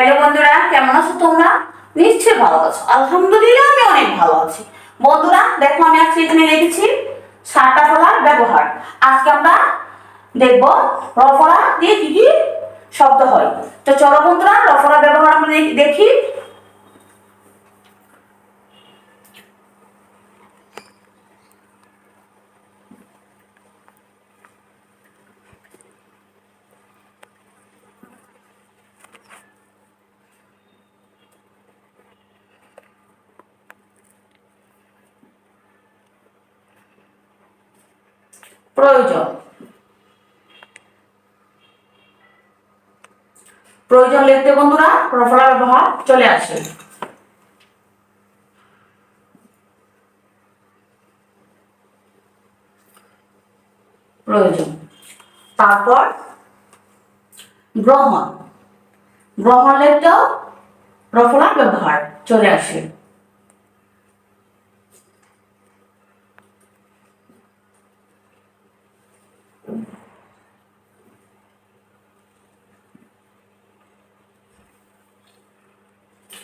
Hello বন্ধুরা, কেমন আছো তোমরা? নিশ্চয়ই ভালো আছো। আলহামদুলিল্লাহ, আমি অনেক ভালো আছি। বন্ধুরা, দেখো আমি আজকে এখানে লিখেছি সাতটা ফলার ব্যবহার। আজকে আমরা দেখব রফলা দিয়ে কি কি শব্দ হয়। তো চলো বন্ধুরা রফলা ব্যবহার আমরা দেখি। প্রয়োজন। প্রয়োজন লিখতে বন্ধুরা রফলা ব্যবহার চলে আসে। প্রয়োজন। তারপর গ্রহণ। গ্রহণ লিখতেও রফলা ব্যবহার চলে আসে।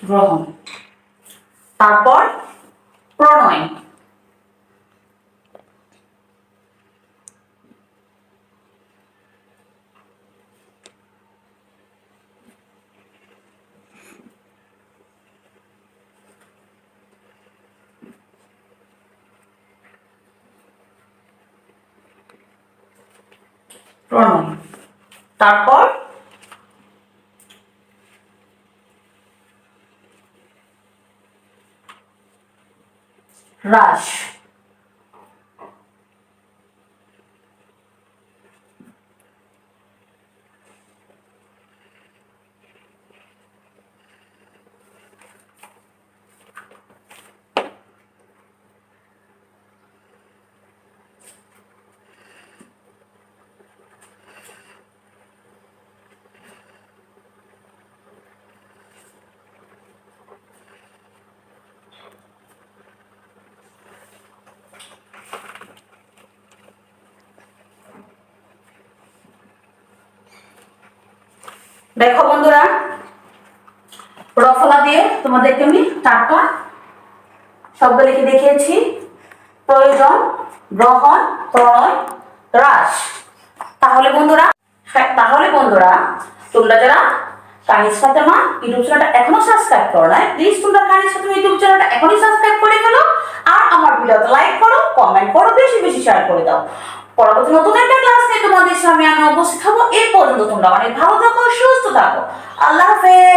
গ্রহণ। তারপর প্রণয়। প্রণয়। তারপর হ্রাস দেখো বন্ধুরা রফলা দিয়ে তোমাদেরকে আমি চারটা শব্দ লিখে দেখিয়েছি। প্রয়োজন, গ্রহণ, প্রণয়, হ্রাস। তাহলে বন্ধুরা হ্যাঁ তাহলে বন্ধুরা, তোমরা যারা ফাতেমা ইউটিউব চ্যানেলটা এখনও সাবস্ক্রাইব করো না প্লিজ তোমরা কানিস ফাতেমা ইউটিউব চ্যানেলটা এখনই সাবস্ক্রাইব করে ফেলো আর আমার ভিডিওতে লাইক করো কমেন্ট করো, বেশি বেশি শেয়ার করে দাও। পরবর্তী নতুন একটা ক্লাস নিয়ে তোমাদের সামনে আমি উপস্থিত এরপর পর্যন্ত তোমরা অনেক ভালো থাকো সুস্থ থাকো। আল্লাহ হাফেজ।